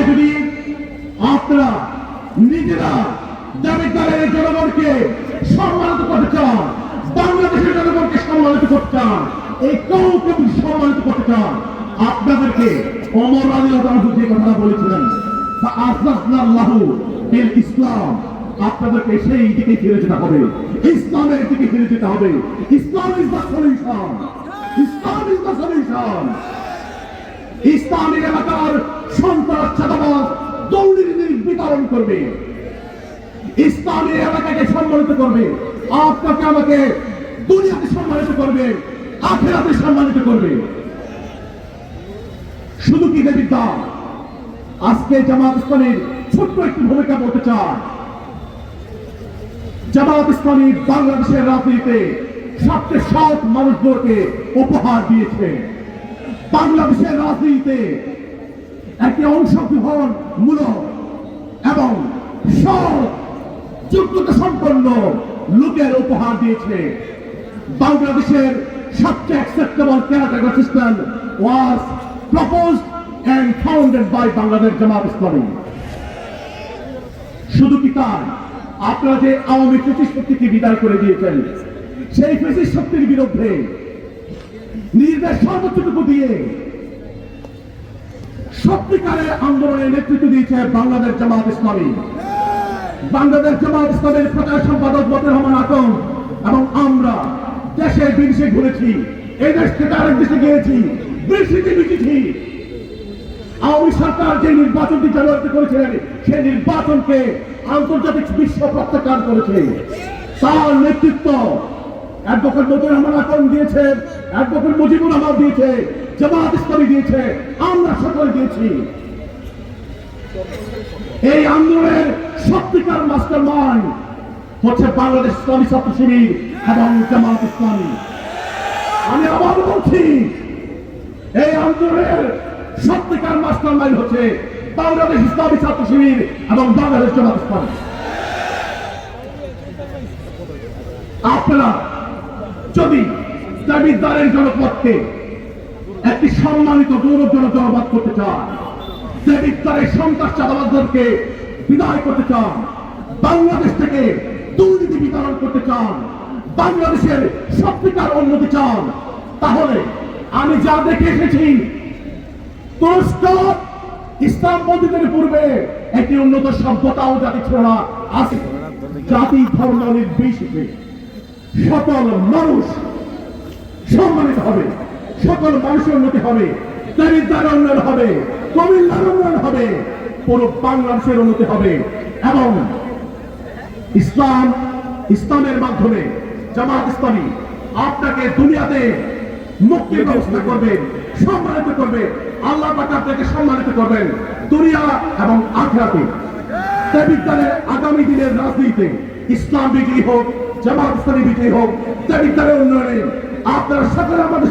আজকে যদি আপনারা নিজেরা দাবির দলের জনগণকে সম্মানিত করতে চান, বাংলাদেশের জনগণকে সম্মানিত করতে চান, এই কাউকে সম্মানিত করতে চান, আপনাদেরকে অমর আলী যে কথা বলেছিলেন আল্লাহু বিল ইসলাম আপনাদেরকে সেই দিকে ফিরে যেতে হবে, ইসলামের দিকে ফিরে যেতে হবে। Islam is the solution Islam is the solution ইসলামী এলাকার সন্ত্রাস চাঁদাবাজ দৌড়ির বিতরণ করবে। ইসলামী এলাকাকে সম্মানিত করবে। আপনাকে আমাকে দুনিয়াতে সম্মানিত করবে, আখেরাতে সম্মানিত করবে। শুধু কি দেবিদ্যা আজকে জামাত ইসলামের ছোট্ট একটি ভূমিকা বলতে চান জামাত ইসলামী বাংলাদেশের রাজনীতিতে সবচেয়ে সৎ মানুষদেরকে উপহার দিয়েছে। বাংলাদেশের রাজনীতিতে একটি অংশগ্রহণ মূলক এবং সৎ যোগ্যতা সম্পন্ন লোকের উপহার দিয়েছে। বাংলাদেশের সবচেয়ে acceptable was and founded by Bangladesh Jamaat Islami. শুধু কি তাই? আপনারা যে আওয়ামী ফেসিস শক্তিকে বিদায় করে দিয়েছেন, সেই ফেসিস শক্তির বিরুদ্ধে নিজেদের সর্বোচ্চটুকু দিয়ে সত্যিকারের আন্দোলনের নেতৃত্ব দিয়েছে বাংলাদেশ জামাত ইসলামী। বাংলাদেশ জামাত ইসলামের প্রচার সম্পাদক মতিউর রহমান আকম এবং আমরা দেশে বিদেশে ঘুরেছি, এই দেশ থেকে আরেক দেশে গিয়েছি বৃষ্টিতে আওয়ামী সরকার যে নির্বাচনটি জানুয়ারিতে করেছিলেন সেই নির্বাচনকে আন্তর্জাতিক বিশ্ব প্রত্যাখ্যান করেছে। তার নেতৃত্ব অ্যাডভোকেট মতিউর রহমান আকম দিয়েছে অ্যাডভোকেট মুজিবুর রহমান দিয়েছে। জামাত ইসলামী দিয়েছে, আমরা সকলে দিয়েছি। এই আন্দোলনের সত্যিকার মাস্টার মাইন্ড হচ্ছে বাংলাদেশ ইসলামী ছাত্র শিবির এবং জামাত ইসলামী। আমি আবার বলছি, এই আন্দোলনের সত্যিকার মাস্টার মাইন্ড হচ্ছে বাংলাদেশ ইসলামী ছাত্র শিবির এবং বাংলাদেশ জামাত ইসলামী। আপনারা যদি দাবিদারের জনপদকে একটি সম্মানিত গৌরবজনক জনপদ করতে চান দেবিদ্বারের সন্ত্রাস চাঁদাবাদদেরকে বিদায় করতে চান, বাংলাদেশ থেকে দুর্নীতি বিতরণ করতে চান, বাংলাদেশের সত্যিকার উন্নতি চান, তাহলে আমি যা দেখে এসেছি, তুরস্ক, ইসলাম মন্দিরের পূর্বে একটি উন্নত সভ্যতাও জাতি ছিল না, আছে। জাতি ধর্ম নির্বিশেষে সকল মানুষ সম্মানিত হবে। সকল মানুষের উন্নতি হবে। দারিদ্র উন্নয়ন হবে, কুমিল্লার উন্নয়ন হবে, পুরো বাংলাদেশের উন্নতি হবে। এবং ইসলাম, ইসলামের মাধ্যমে, জামাত ইসলামী আপনাকে দুনিয়াতে মুক্তির ব্যবস্থা করবে, সম্মানিত করবে, আল্লাহ আপনাকে সম্মানিত করবেন দুনিয়া এবং আখরাতে। দেবিদ্বারের আগামী দিনের রাজনীতিতে ইসলাম বিজয়ী হোক, জামাত ইসলামী বিজয়ী হোক দেবিদ্বারের উন্নয়নে আপনারা সকলে আমাদের